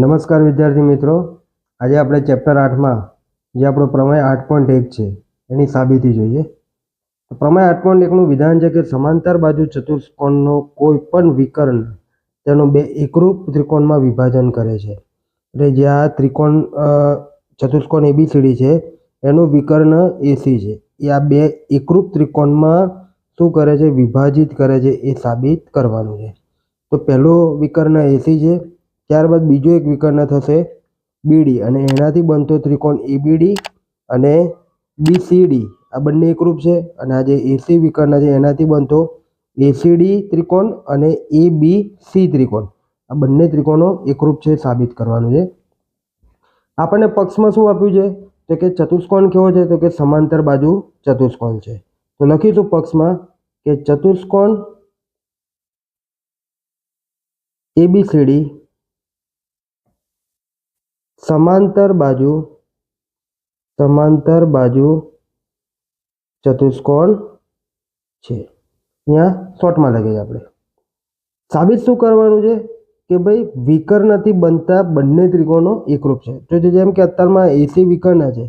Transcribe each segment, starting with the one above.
નમસ્કાર વિદ્યાર્થી મિત્રો. આજે આપણે ચેપ્ટર આઠમાં જે આપણો પ્રમેય આઠ પોઈન્ટ એક છે, એની સાબિતી જોઈએ. પ્રમેય આઠ પોઈન્ટ એકનું વિધાન છે કે સમાંતર બાજુ ચતુષ્કોણનો કોઈ પણ વિકર્ણ તેનું બે એકરૂપ ત્રિકોણમાં વિભાજન કરે છે. એટલે જે આ ત્રિકોણ ચતુષ્કોણ એબીસીડી છે, એનું વિકર્ણ એસી છે. એ આ બે એકરૂપ ત્રિકોણમાં શું કરે છે? વિભાજિત કરે છે એ સાબિત કરવાનું છે. તો પહેલો વિકર્ણ એસી છે ત્યારબાદ બીજો એક વિકર્ણ થશે બીડી અને એનાથી બનતો ત્રિકોણ એબીડી અને બીસીડી. આ બંને એકરૂપ છે અને આ જે એસી વિકર્ણ છે એનાથી બનતો એસીડી ત્રિકોણ અને એ બી સી ત્રિકોણ. આ બંને ત્રિકોણો એકરૂપ છે સાબિત કરવાનું છે. આપણને પક્ષમાં શું આપ્યું છે? તો કે ચતુષ્કોણ કેવો છે? તો કે સમાંતર બાજુ ચતુષ્કોણ છે. તો લખીશું પક્ષમાં કે ચતુષ્કોણ એબીસીડી સમાંતર બાજુ સમાંતર બાજુ ચતુષ્કોણ છે. અહીંયા શોર્ટમાં લખીએ આપણે. સાબિત શું કરવાનું છે? કે ભાઈ વિકર્ણથી બનતા બંને ત્રિકોણો એકરૂપ છે. તો જેમ કે અત્યારમાં એસી વિકર્ણ છે,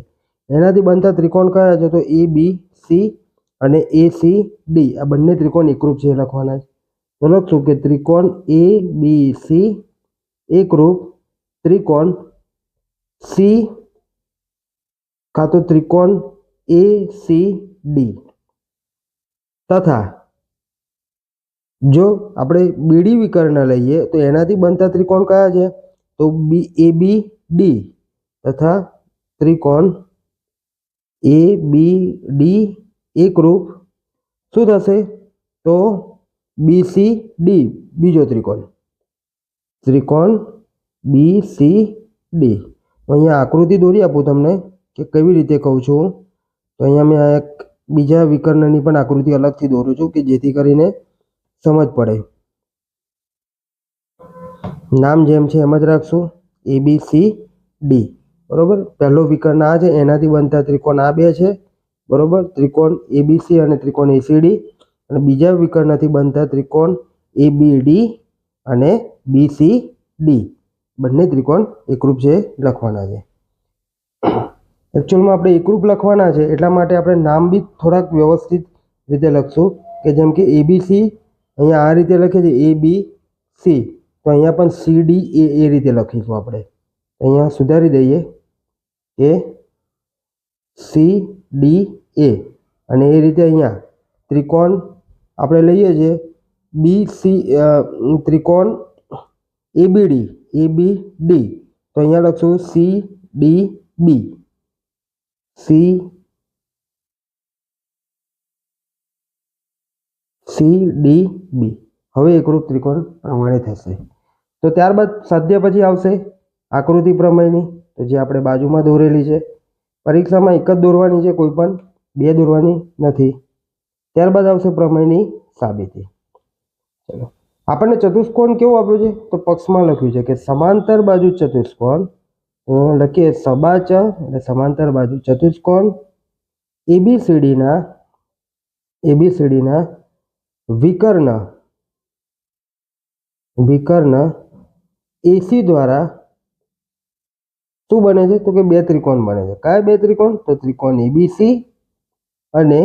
એનાથી બનતા ત્રિકોણ કયા છે? તો એ, બી, સી અને એ, સી, ડી. આ બંને ત્રિકોણ એકરૂપ છે લખવાના છે. તો લખશું કે ત્રિકોણ એ, બી, સી એકરૂપ ત્રિકોણ સી કાં તો ત્રિકોણ એ સી ડી તથા જો આપણે બીડી વિકર્ણ લઈએ તો એનાથી બનતા ત્રિકોણ કયા છે? તો બી એ બી ડી તથા ત્રિકોણ એ બી ડી એકરૂપ શું થશે? તો બી સી ડી બીજો ત્રિકોણ। ત્રિકોણ બી સી ડી અહીંયા આકૃતિ દોરી આપું તમને કે કેવી રીતે કહું છું. તો અહીંયા મેં એક બીજા વિકર્ણની પણ આકૃતિ અલગથી દોરું છું કે જેથી કરીને સમજ પડે. નામ જેમ છે એમ જ રાખશું. એ બી સી ડી બરાબર? પહેલો વિકર્ણ આ છે, એનાથી બનતા ત્રિકોણ આ બે છે. બરાબર? ત્રિકોણ એબીસી અને ત્રિકોણ એસીડી અને બીજા વિકર્ણથી બનતા ત્રિકોણ એ બી ડી અને બી સી ડી બંને ત્રિકોણ એકરૂપ છે લખવાના છે. એકચ્યુઅલમાં આપણે એકરૂપ લખવાના છે, એટલા માટે આપણે નામ બી થોડાક વ્યવસ્થિત રીતે લખશું કે જેમ કે એબીસી અહીંયા આ રીતે લખીએ છીએ એ બી સી તો અહીંયા પણ સી ડી એ એ રીતે લખીશું આપણે. અહીંયા સુધારી દઈએ કે સી ડી એ અને એ રીતે અહીંયા ત્રિકોણ આપણે લઈએ છીએ. બી સી ત્રિકોણ ABD D A B D તો અહીંયા લખશું C D B C C D B હવે એકરૂપ ત્રિકોણ પ્રમાણે થશે. તો ત્યારબાદ સાધ્ય પછી આવશે આકૃતિ પ્રમેયની. તો જે આપણે બાજુમાં દોરેલી છે. પરીક્ષામાં એક જ દોરવાની છે, કોઈ પણ બે દોરવાની નથી. ત્યારબાદ આવશે પ્રમેયની સાબિતી. ચલો. આપણને ચતુષ્કોણ કેવો આપ્યો છે? તો પક્ષમાં લખ્યું છે કે સમાંતર બાજુ ચતુષ્કોણ લખીએ સબાચ એટલે સમાંતર બાજુ ચતુષ્કોણ, એબીસીડીના એબીસીડીના વિકર્ણ વિકર્ણ એસી દ્વારા શું બને છે? તો કે બે ત્રિકોણ બને છે. કયા બે ત્રિકોણ? તો ત્રિકોણ એબીસી અને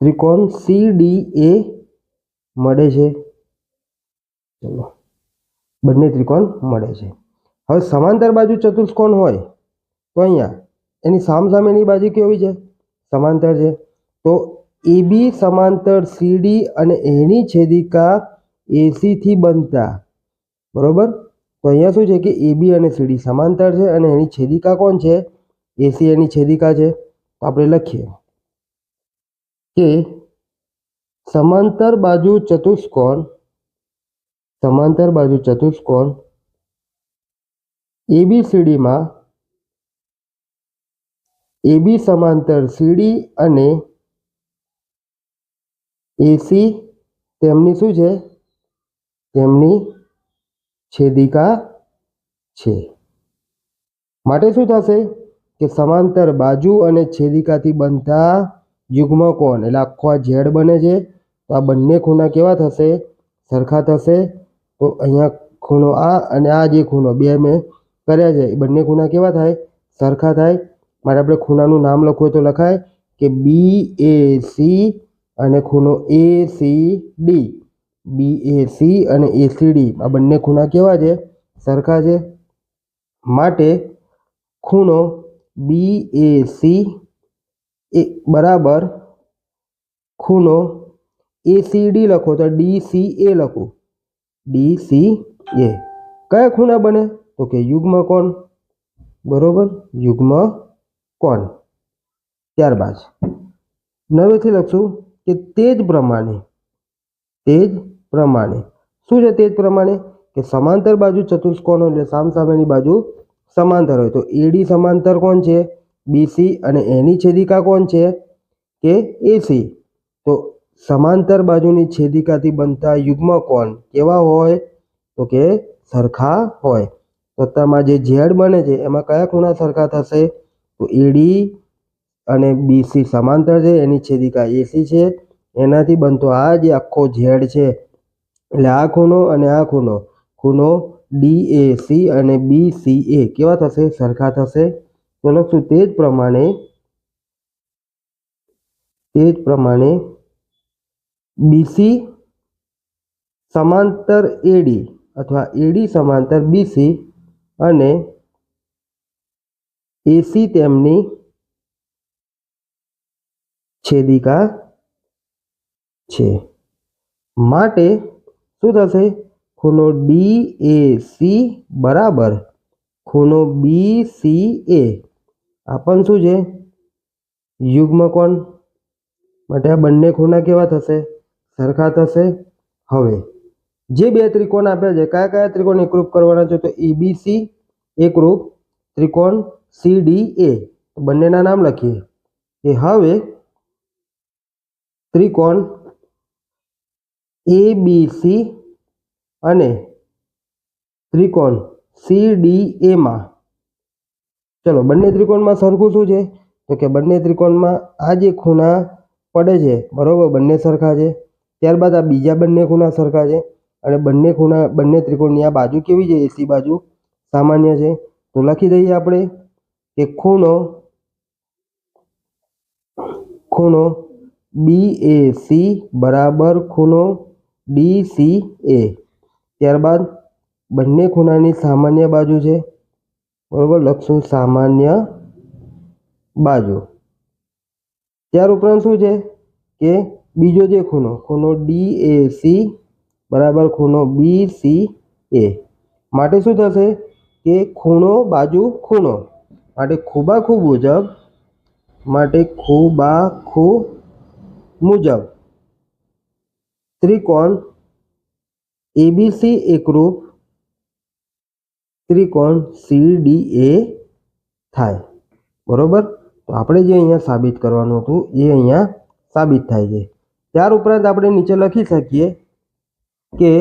ત્રિકોણ સી ડી એ મળે છે? ચલો. બંને ત્રિકોણ મળે છે. હવે સમાંતર બાજુ ચતુષ્કોણ હોય, તો અહીંયા એની સામસામેની બાજુ કેવી છે? સમાંતર છે. તો એબી સમાંતર સીડી અને એની છેદિકા એસીથી બનતા. બરોબર? તો અહીંયા શું છે કે એબી અને સીડી સમાંતર છે અને એની છેદિકા કોણ છે? એસી એની છેદિકા છે. તો આપણે લખીએ કે સમાંતર બાજુ ચતુષ્કોણ, સમાંતર બાજુ ચતુષ્કોણ એબીસીડીમાં એબી સમાંતર સીડી અને એસી તેમની શું છે? તેમની છેદિકા છે. માટે શું થશે? કે સમાંતર બાજુ અને છેદિકાથી બનતા યુગ્મ કોણ? એટલે આખો આ ઝેડ બને છે, તો આ બંને ખૂણા કેવા થશે? સરખા થશે. તો અહીંયા ખૂણો આ અને આ જે ખૂણો બે મેં કર્યા છે, એ બંને ખૂણા કેવા થાય? સરખા થાય. માટે આપણે ખૂણાનું નામ લખવું તો લખાય કે બી એ સી અને ખૂણો A C D B A C અને એ સી ડી આ બંને ખૂણા કેવા છે? સરખા છે. માટે ખૂણો બી એ સી એ બરાબર ખૂણો ડી લખો તો ડી સી એ લખો. ડી સી એ કયા ખૂણા બને? તો કે યુગ્મ કોણ બરોબર? યુગ્મ કોણ ત્યારબાદ નવેથી લખશું કે તે જ પ્રમાણે તે જ પ્રમાણે. શું છે તે જ પ્રમાણે? કે સમાંતર બાજુ ચતુષ્કોણ એટલે સામસામેની બાજુ સમાંતર હોય. તો એડી સમાંતર કોણ છે? બીસી અને એની છેદિકા કોણ છે? કે એસી તો સમાંતર બાજુની છેદિકાથી બનતા યુગ્મ કોણ કેવા હોય? તો કે સરખા હોય. તો તમારા જે ઝેડ બને છે, એમાં કયા ખૂણા સરખા થશે? તો એડી અને બીસી સમાંતર છે, એની છેદિકા એસી છે. એનાથી બનતો આ જે આખો ઝેડ છે, એટલે આ ખૂણો અને આ ખૂણો. ખૂણો ડી એ સી અને બી સી એ. કેવા થશે? સરખા થશે. તો લખશું તે જ પ્રમાણે, તે જ પ્રમાણે બીસી સમાંતર એડી અથવા એડી સમાંતર બીસી અને એસી તેમની છેદિકા છે. માટે શું થશે? ખૂણો ડી એ સી બરાબર ખૂણો બી સી એ આ પણ શું છે? યુગ્મ કોણ? માટે આ બંને ખૂણા કેવા થશે? સરખા થશે? હવે, જે બે ત્રિકોણ આપ્યા છે, કયા કયા ત્રિકોણ એકરૂપ કરવાના છે? તો એબીસી એકરૂપ ત્રિકોણ સી ડી એ. બંનેના નામ લખીએ. કે હવે ત્રિકોણ એબીસી અને ત્રિકોણ સી ડી એમાં ચલો, બંને ત્રિકોણમાં સરખું શું છે? તો કે બંને ત્રિકોણમાં આ જે ખૂણા પડે છે, બરાબર, બંને સરખા છે. ત્યારબાદ આ બીજા બંને ખૂણા સરખા છે અને બંને ખૂણા, બંને ત્રિકોણની આ બાજુ કેવી છે? એસી બાજુ સામાન્ય છે. તો લખી દઈએ આપણે કે ખૂણો ખૂણો બી એ સી બરાબર ખૂણો ડી સી એ ત્યારબાદ બંને ખૂણાની સામાન્ય બાજુ છે. બરોબર? લખશું સામાન્ય બાજુ. ત્યાર ઉપરાંત શું છે? કે બીજો જે ખૂણો ખૂણો ડી એ સી બરાબર ખૂણો બી સી એ માટે શું થશે? કે ખૂણો બાજુ ખૂણો. માટે ખૂબા ખૂબ મુજબ, માટે ખૂબા ખૂબ મુજબ. ત્રિકોણ એબીસી એકરૂપ ત્રિકોણ સી ડી એ થાય. બરોબર? તો આપણે જે અહીંયા સાબિત કરવાનું હતું, એ અહીંયા સાબિત થાય છે. ત્યાર ઉપરાંત આપણે નીચે લખી શકીએ કે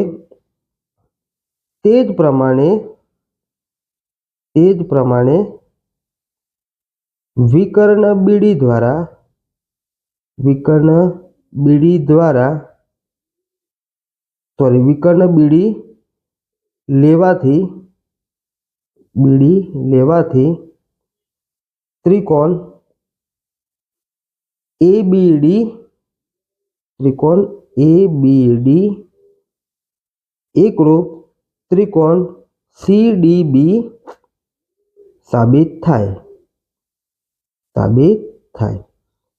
તે જ પ્રમાણે, તે જ પ્રમાણે વિકર્ણ બીડી દ્વારા, વિકર્ણ બીડી દ્વારા સોરી વિકર્ણ બીડી લેવાથી બીડી લેવાથી ત્રિકોણ એ બી ત્રિકોણ એ બી ડી એકરૂપ ત્રિકોણ સીડીબી સાબિત થાય. સાબિત થાય.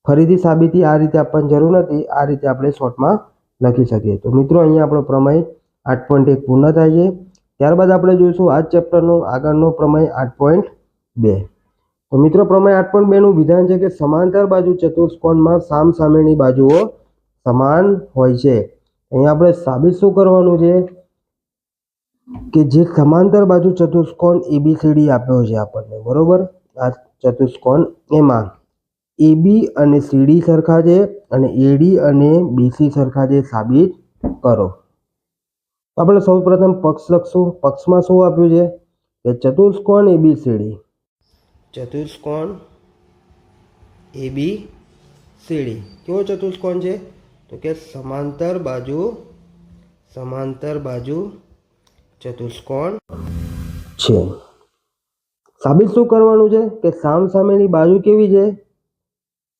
ફરીથી સાબિતી આ રીતે આપવાની જરૂર નથી. આ રીતે આપણે શોર્ટમાં લખી શકીએ. તો મિત્રો, અહીંયા આપણો પ્રમેય આઠ પોઈન્ટ એક પૂર્ણ થાય છે. ત્યારબાદ આપણે જોઈશું આ ચેપ્ટરનો આગળનો પ્રમેય આઠ પોઈન્ટ બે. તો મિત્રો, પ્રમેય આઠ પોઈન્ટ બેનું વિધાન છે કે સમાંતર બાજુ ચતુષ્કોણમાં સામ સામેની બાજુઓ સમાન હોય છે. અહીંયા આપણે સાબિત શું કરવાનું છે? કે જે સમાંતર બાજુ ચતુષ્કોણ એબીસીડી આપ્યો છે આપણને, બરોબર? આ ચતુષ્કોણ એમાં એબી અને સીડી સરખા છે અને એડી અને બીસી સરખા છે, સાબિત કરો. આપણે સૌપ્રથમ પક્ષ લખશું. પક્ષમાં શું આપ્યું છે? કે ચતુષ્કોણ એબીસીડી ચતુષ્કોણ એબી સીડી કેવો ચતુષ્કોણ છે? તો કે સમાંતર બાજુ સમાંતર બાજુ ચતુષ્કોણ છે. સાબિત શું કરવાનું છે? કે સામ સામેની બાજુ કેવી છે?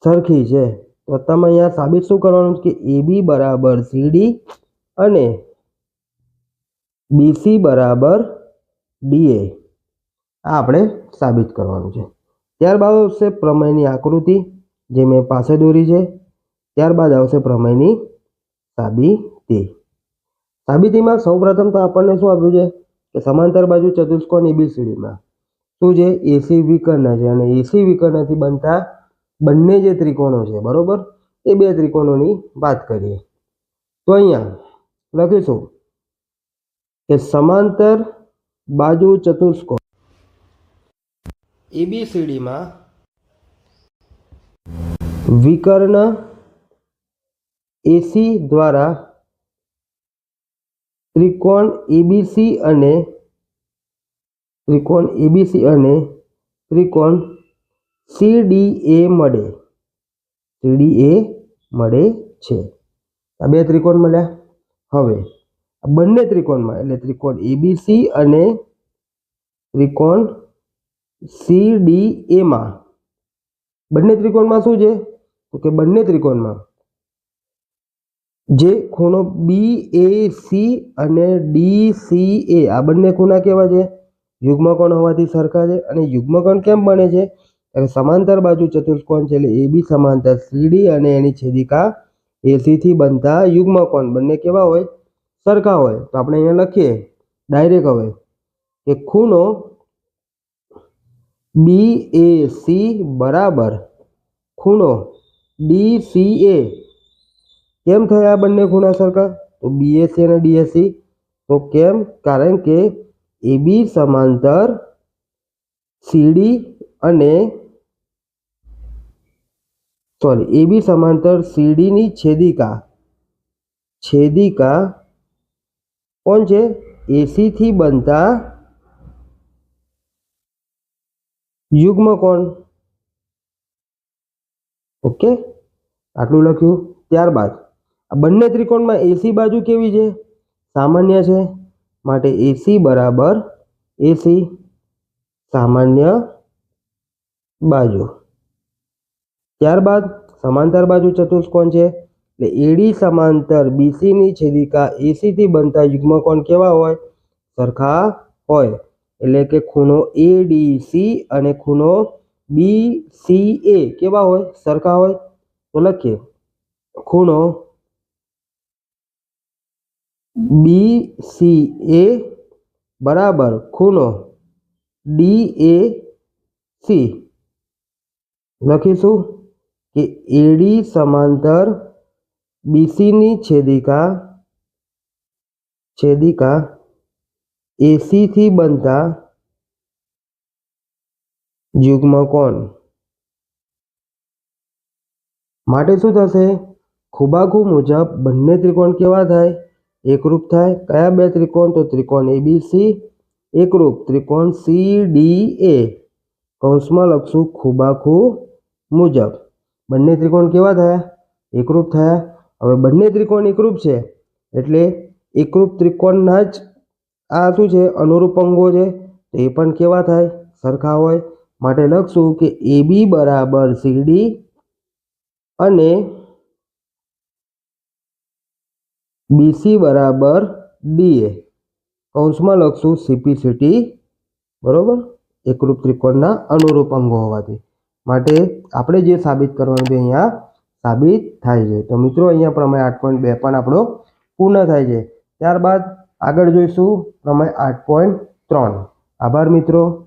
સરખી છે. તો તમે અહીંયા સાબિત શું કરવાનું છે? કે એ બી બરાબર સીડી અને બીસી બરાબર ડીએ આ આપણે સાબિત કરવાનું છે. ત્યારબાદ આવશે પ્રમેયની આકૃતિ, જે મેં પાસે દોરી છે. ત્યારબાદ આવશે પ્રમેયની સાબિતી. સાબિતીમાં સૌપ્રથમ તો આપણને શું આપ્યું છે? કે સમાંતર બાજુ ચતુષ્કોણ એબીસીડીમાં શું છે? એસી વિકર્ણ છે અને એસી વિકર્ણથી બનતા બંને જે ત્રિકોણો છે, બરાબર? એ બે ત્રિકોણોની વાત કરીએ. તો અહીંયા લખીશું. કે સમાંતર બાજુ ચતુષ્કોણ. એબીસીડીમાં વિકર્ણ એસી દ્વારા ત્રિકોણ એબીસી અને ત્રિકોણ એબીસી અને ત્રિકોણ સીડીએ મળે. સીડીએ મળે છે. આ બે ત્રિકોણ મળ્યા. હવે બંને ત્રિકોણમાં, એટલે ત્રિકોણ એબીસી અને ત્રિકોણ સીડીએમાં બંને ત્રિકોણમાં શું છે? તો કે બંને ત્રિકોણમાં જે ખૂણો બી એ સી અને ડી સી એ આ બંને ખૂણા કેવા છે? યુગ્મકોણ હોવાથી સરખા છે અને યુગ્મકોણ કેમ બને છે? સમાંતર બાજુ ચતુષ્કોણ છે, એટલે એ બી સમાંતર સીડી અને એની છેદિકા એસી થી બનતા યુગ્મકોણ. બંને કેવા હોય? સરખા હોય, તો આપણે અહીંયા લખીએ ડાયરેક્ટ હવે, કે ખૂણો બી એ સી બરાબર ખૂણો ડી સી એ કેમ થયા આ બંને ખૂણા સરખા? તો બીએસસી અને ડીએસસી તો કેમ? કારણ કે એબી સમાંતર સીડી અને સોરી એબી સમાંતર સીડીની છેદિકા છેદિકા કોણ છે? એસીથી બનતા યુગ્મ કોણ? ઓકે આટલું લખ્યું. ત્યારબાદ આ બંને ત્રિકોણમાં એસી બાજુ કેવી છે? સામાન્ય છે. માટે એસી બરાબર એસી સામાન્ય બાજુ. ત્યારબાદ સમાંતર બાજુ ચતુષ્કોણ છે. એટલે એડી સમાંતર બીસીની છેદિકા એસીથી બનતા યુગ્મકોણ કેવા હોય? સરખા હોય. એટલે કે ખૂણો એ ડી સી અને ખૂણો બી સી એ કેવા હોય? સરખા હોય. તો લખીએ. ખૂણો બી સી એ બરાબર ખૂણો ડી એ સી લખીશું કે એડી સમાંતર બીસીની છેદિકા છેદિકા એસીથી બનતા યુગ્મકોણ માટે શું થશે ખૂબાખૂબ મુજબ બંને ત્રિકોણ કેવા થાય એકરૂપ થાય કયા બે ત્રિકોણ તો ત્રિકોણ એબીસી એકરૂપ ત્રિકોણ સી ડી એ કૌંસમાં લખશું ખૂબાખૂબ મુજબ બંને ત્રિકોણ કેવા થયા એકરૂપ થયા હવે બંને ત્રિકોણ એકરૂપ છે. એટલે એકરૂપ ત્રિકોણના જ આ શું છે? અનુરૂપ અંગો છે. તો એ પણ કેવા થાય? સરખા હોય. માટે લખશું કે એ બી બરાબર સીડી અને બીસી બરાબર ડીએ કૌંસમાં લખશું સીપીસીટી બરાબર? એકરૂપ ત્રિકોણના અનુરૂપ અંગો હોવાથી. માટે આપણે જે સાબિત કરવાનું છે અહીંયા સાબિત થાય છે. તો મિત્રો, અહીંયા પ્રમાણે આઠ પોઈન્ટ બે પણ આપણો પૂર્ણ થાય છે. ત્યારબાદ આગળ જોઈશું પ્રમાણે આઠ પોઈન્ટ ત્રણ. આભાર મિત્રો.